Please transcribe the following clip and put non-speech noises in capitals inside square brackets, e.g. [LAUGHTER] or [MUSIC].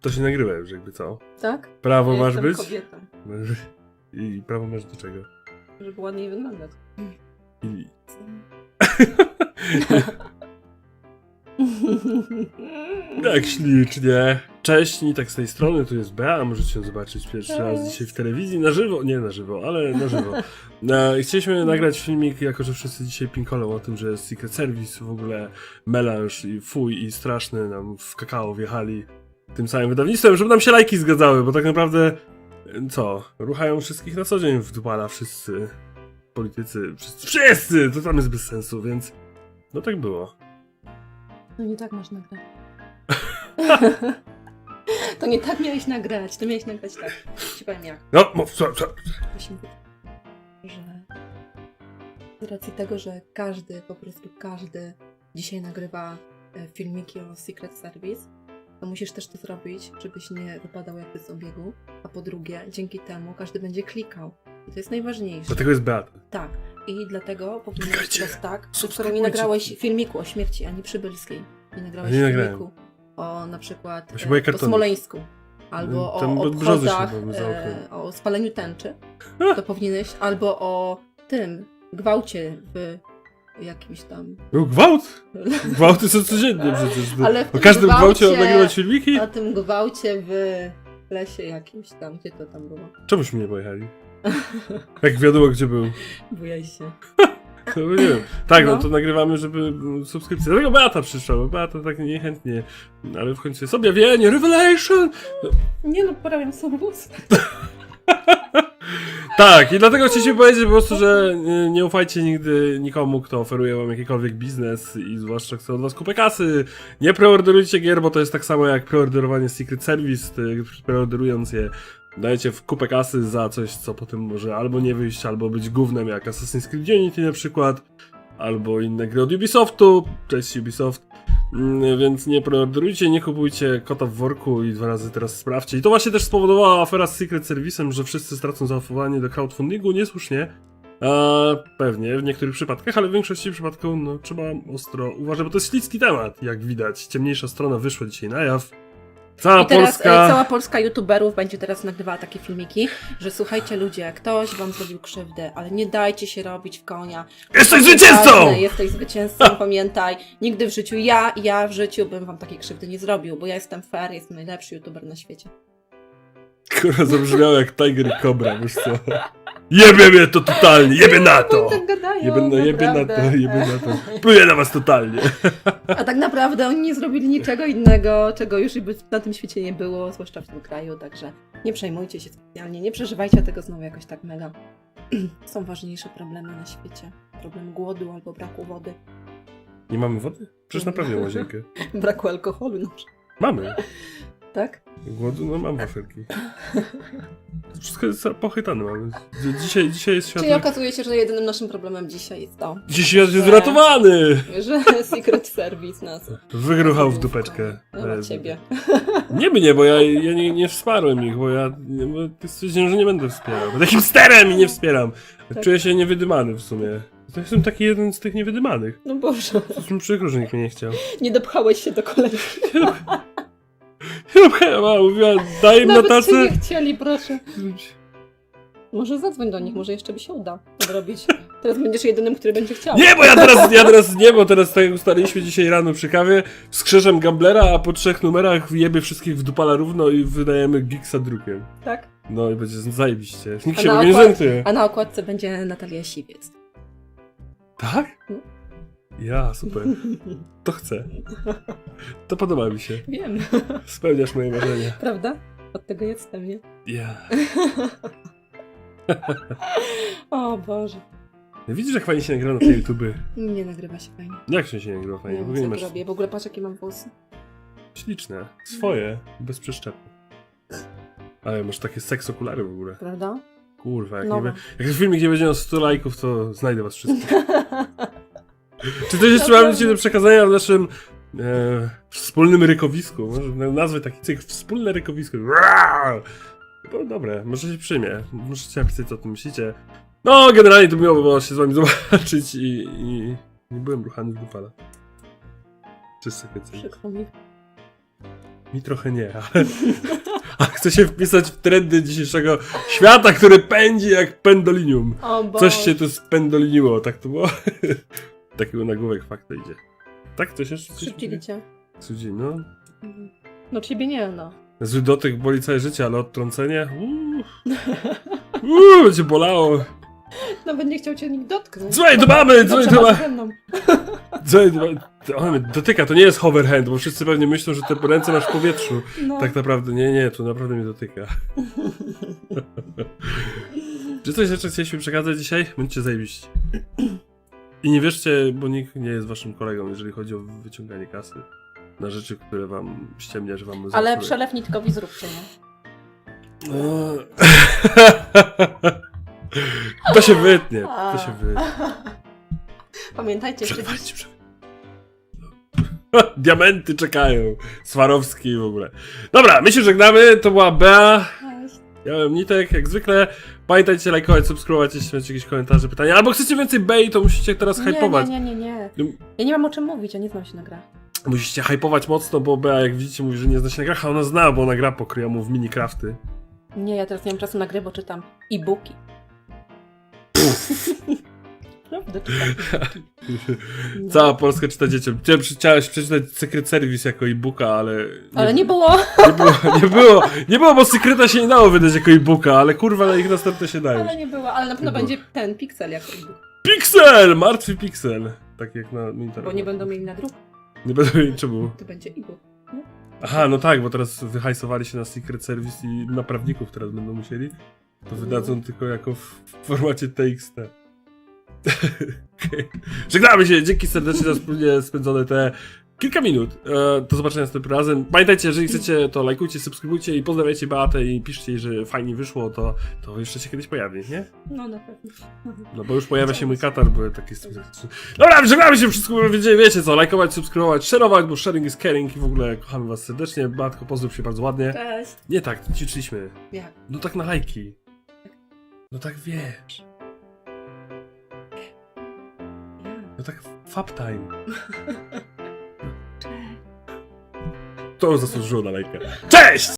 To się nagrywa już jakby co? Tak? Prawo Ja masz jestem być? kobietą, [LAUGHS] I prawo masz do czego? żeby ładniej wyglądać. I... [LAUGHS] Tak ślicznie. Cześć, tak z tej strony, tu jest Bea, możecie ją zobaczyć pierwszy raz Cześć. dzisiaj w telewizji, na żywo, nie na żywo, ale na żywo. Chcieliśmy nagrać filmik, jako że wszyscy dzisiaj pinkolą o tym, że Secret Service w ogóle melanż i fuj i straszny nam w kakao wjechali tym samym wydawnictwem, żeby nam się lajki zgadzały, bo tak naprawdę e, co, ruchają wszystkich na co dzień w dupala wszyscy politycy, wszyscy, wszyscy, to tam jest bez sensu, więc no tak było. No nie tak masz nagrać. [LAUGHS] to nie tak miałeś nagrać, to miałeś nagrać tak. Ci powiem jak. No, mów, co, co. Musimy że z racji tego, że każdy, po prostu każdy dzisiaj nagrywa e, filmiki o Secret Service, to musisz też to zrobić, żebyś nie wypadał jakby z obiegu. A po drugie, dzięki temu każdy będzie klikał. I to jest najważniejsze. Dlatego jest Beata. Tak. I dlatego powinieneś Klikajcie, teraz tak, że skoro subskrybujcie. nie nagrałeś filmiku o śmierci Ani Przybylskiej, nie nagrałeś Nie nagrałem. filmiku o na przykład Właśnie e, o. Smoleńsku, albo Tam o od brzozy się obchodach, chyba za oknem. e, o spaleniu tęczy, [LAUGHS] to powinieneś, albo o tym gwałcie w jakimś tam... Był gwałt? [LAUGHS] Gwałty są codziennie przecież. No. Ale w o każdym gwałcie gwałcie- nagrywać filmiki? O tym gwałcie w lesie jakimś tam, gdzie to tam było. Czemuśmy nie pojechali? Jak wiadomo gdzie był. [LAUGHS] Bujaj się. [LAUGHS] No, nie wiem. Tak, no. No. to nagrywamy, żeby subskrypcję. Dlatego Beata przyszła, bo Beata tak niechętnie, ale w końcu jest objawienie, revelation! Nie no, poprawiam sobie. Tak, i dlatego chcieliśmy powiedzieć po prostu, że nie ufajcie nigdy nikomu, kto oferuje wam jakikolwiek biznes i zwłaszcza chce od was kupę kasy. Nie preorderujcie gier, bo to jest tak samo jak preorderowanie Secret Service. Preorderując je, dajecie w kupę kasy za coś, co potem może albo nie wyjść, albo być gównem jak Assassin's Creed Unity na przykład, albo inne gry od Ubisoftu. Cześć Ubisoft. Mm, Więc nie preorderujcie, nie kupujcie kota w worku i dwa razy teraz sprawdźcie. I to właśnie też spowodowała afera z Secret Service'em, że wszyscy stracą zaufanie do crowdfundingu, niesłusznie. A, pewnie, w niektórych przypadkach, ale w większości przypadków no, trzeba ostro uważać, bo to jest śliski temat, jak widać. Ciemniejsza strona wyszła dzisiaj na jaw. Cała I teraz Polska... e, cała Polska youtuberów będzie teraz nagrywała takie filmiki, że słuchajcie ludzie, ktoś wam zrobił krzywdę, ale nie dajcie się robić w konia. Jesteś Ważne, zwycięzcą! Jesteś zwycięzcą, pamiętaj. Nigdy w życiu ja, ja w życiu bym wam takiej krzywdy nie zrobił, bo ja jestem fair, jestem najlepszy youtuber na świecie. Kurwa, zabrzmiało jak Tiger i Cobra, wiesz co? Jebie mnie to totalnie, jebie na to! Tak gadają, Jebie, no, jebie na to, naprawdę. jebie na to. Pluję na was totalnie. A tak naprawdę oni nie zrobili niczego innego, czego już by na tym świecie nie było, zwłaszcza w tym kraju, także nie przejmujcie się specjalnie, nie przeżywajcie tego znowu jakoś tak mega. [CLEARS THROAT] Są ważniejsze problemy na świecie. Problem głodu albo braku wody, Nie mamy wody? Przecież naprawdę mam łazienkę. [LAUGHS] braku alkoholu na przykład. Mamy. Tak? Głodu, no mam wafelki. Wszystko jest pochytane mamy. Dzisiaj, dzisiaj jest świat... Czyli okazuje się, że jedynym naszym problemem dzisiaj jest to, Dzisiaj świat jest uratowany! że [LAUGHS] Secret Service nas Wygruchał w dupeczkę. No, na E, ciebie. Nie mnie, bo ja, ja nie, nie wsparłem ich, bo ja bo stwierdziłem, że nie będę wspierał. Będę hipsterem i nie wspieram. Tak. Czuję się niewydymany w sumie. To jestem taki jeden z tych niewydymanych. No Boże, To jest mi przykro, że nikt mnie nie chciał. nie dopchałeś się do kolejki. Chyba mówiła, daj im na Nawet tacę. nie chcieli, proszę. Może zadzwoń do nich, może jeszcze by się uda zrobić. Teraz będziesz jedynym, który będzie chciał. Nie, bo ja teraz, ja teraz nie, bo teraz tak jak ustaliliśmy dzisiaj rano przy kawie, wskrzeszam Gamblera, a po trzech numerach jebie wszystkich w dupala równo i wydajemy Giggsa drukiem. Tak? No i będzie zajebiście. Nikt A się na nie okład- zorientuje. A na okładce będzie Natalia Siwiec. Tak? Ja, super. To chcę. To podoba mi się. Wiem, Spełniasz moje marzenia. prawda? Od tego jestem, nie? Ja. [LAUGHS] O Boże. Widzisz, jak fajnie się nagrywa na te YouTube? Nie nagrywa się fajnie. Jak się się nagrywa fajnie? Nie W ogóle nie masz robię. W ogóle patrz, jakie mam włosy. śliczne. Swoje, bez przeszczepu. Ale masz takie seks okulary w ogóle. Prawda? Kurwa, jak, No. nie jak filmik nie będzie miał 100 lajków, to znajdę was wszystkich. [LAUGHS] Czy coś jeszcze mamy dzisiaj do przekazania w naszym e, wspólnym rykowisku? Może na- nazwę taki cykl, wspólne rykowisko. No dobre, może się przyjmie. Możecie napisać, co o tym myślicie. No, generalnie to miło było się z wami [LAUGHS] zobaczyć i, i nie byłem ruchany z dupala. Czyste końce. Przykro mi. Mi trochę nie, ale, [LAUGHS] ale chcę się wpisać w trendy dzisiejszego świata, który pędzi jak pendolinium. O. Coś się tu spendoliniło, tak to było? [LAUGHS] Takiego nagłówek fakta idzie. Tak? Jeszcze? Coś Szybciej cię. Cudzi, no. No ciebie nie, no. Zły dotyk boli całe życie, ale odtrącenie? [LAUGHS] Uuu. Uuu, będzie bolało. Nawet nie chciał cię nikt dotknąć. Słuchaj, to mamy! To to [LAUGHS] ma... to mamy- Dotyka, to nie jest hover hand, bo wszyscy pewnie myślą, że te ręce masz w powietrzu. No. Tak naprawdę, nie, nie, tu naprawdę mnie dotyka. [LAUGHS] Czy coś jeszcze chcieliśmy przekazać dzisiaj? Będziecie zajebiście. I nie wierzcie, bo nikt nie jest waszym kolegą, jeżeli chodzi o wyciąganie kasy na rzeczy, które wam ściemnia, że wam Ale przelew nitkowi zróbcie, nie? No. [LAUGHS] To się wytnie, to się wytnie. Pamiętajcie, że przelewajcie. [LAUGHS] Diamenty czekają. Swarowski i w ogóle. Dobra, my się żegnamy. To była Bea. Ja byłem Nitek, jak zwykle. Pamiętajcie lajkować, subskrybować, jeśli macie jakieś komentarze, pytania. Albo chcecie więcej Bey, to musicie teraz nie, hypować. nie, nie, nie, nie. Ja nie mam o czym mówić, ja nie znam się na grach. Musicie hypować mocno, bo Bea, jak widzicie, mówi, że nie zna się na grach, a ona zna, bo ona gra kryjomu w Minecrafty. Nie, ja teraz nie mam czasu na grę, bo czytam e-booki. [LAUGHS] Czytam. No. [LAUGHS] Cała Polska czyta dzieciom. Chciałem, chciałeś przeczytać Secret Service jako e-booka, ale... Ale nie było. Nie było, nie było, nie było, bo Secreta się nie dało wydać jako e-booka, ale kurwa na ich następne się dają. Ale nie było, ale na pewno Nie było. będzie ten Pixel jako e-book. Pixel! Martwy Pixel! Tak jak na Nintendo. Bo nie będą mieli na druk, Nie będą mieli czemu. to będzie e-book. Aha, no tak, bo teraz wyhajsowali się na Secret Service i naprawników teraz będą musieli. To wydadzą tylko jako w w formacie TXT. Żegnamy się, dzięki serdecznie za wspólnie spędzone te kilka minut. E, do zobaczenia następnym razem. Pamiętajcie, jeżeli chcecie, to lajkujcie, subskrybujcie i pozdrawiajcie Beatę i piszcie jej, że fajnie wyszło, to, to jeszcze się kiedyś pojawi, nie? No na pewno. [LAUGHS] No bo już pojawia się mój katar, bo taki jest... Dobra, żegnamy się, wszystko wiecie, wiecie co, lajkować, subskrybować, shareować, bo sharing is caring i w ogóle kochamy was serdecznie. Matko, pozdrów się bardzo ładnie. Cześć. Nie tak, ćwiczyliśmy. Jak? No tak na lajki. No tak wiesz. No tak fab time. [LAUGHS] To zasłużyło na lajkę. Cześć!